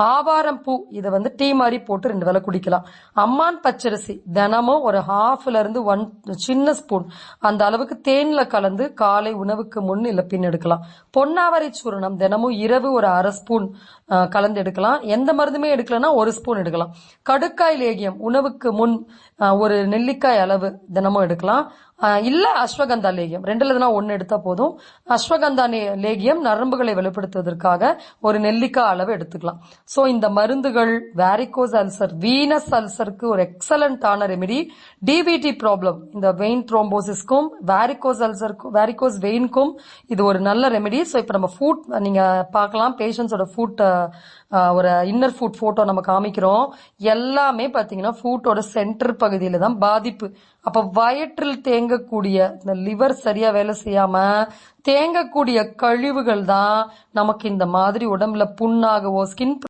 ஆவாரம் பூ இதை வந்து டீ மாதிரி போட்டு ரெண்டு வேளை குடிக்கலாம். அம்மான் பச்சரிசி தினமும் ஒரு ஹாஃப்ல இருந்து ஒன் சின்ன ஸ்பூன் அந்த அளவுக்கு தேன்ல கலந்து காலை உணவுக்கு முன் இல்லை பின் எடுக்கலாம். பொன்னாவரை சூரணம் தினமும் இரவு ஒரு அரை ஸ்பூன் கலந்து எடுக்கலாம். எந்த மருந்துமே எடுக்கலன்னா ஒரு ஸ்பூன் எடுக்கலாம். கடுக்காய் லேகியம் உணவுக்கு முன் ஒரு நெல்லிக்காய் அளவு தினமும் எடுக்கலாம். இல்லை அஸ்வகந்தா லேகியம் ரெண்டுல எதுனா ஒன்று எடுத்தால் போதும். அஸ்வகந்தா நே- லேகியம் நரம்புகளை வெளிப்படுத்துவதற்காக ஒரு நெல்லிக்காய் அளவு எடுத்துக்கலாம். ஸோ இந்த மருந்துகள் வேரிகோஸ் அல்சர் வீனஸ் அல்சருக்கு ஒரு எக்ஸலண்டான ரெமெடி டிபிடி ப்ராப்ளம் இந்த வெயின் த்ரோம்போசிஸ்க்கும் வேரிகோஸ் அல்சருக்கும் வேரிகோஸ் வெயின்க்கும் இது ஒரு நல்ல ரெமெடி ஸோ இப்போ நம்ம ஃபுட் நீங்கள் பார்க்கலாம் பேஷண்ட்ஸோட ஃபுட் ஒரு இன்னர் ஃபுட் ஃபோட்டோ நம்ம காமிக்கிறோம். எல்லாமே பார்த்தீங்கன்னா ஃபுட்டோட சென்டர் பகுதியில் தான் பாதிப்பு. அப்போ வயிற்றில் தேங்கக்கூடிய இந்த லிவர் சரியாக வேலை செய்யாமல் தேங்கக்கூடிய கழிவுகள் தான் நமக்கு இந்த மாதிரி உடம்புல புண்ணாகவோ ஸ்கின்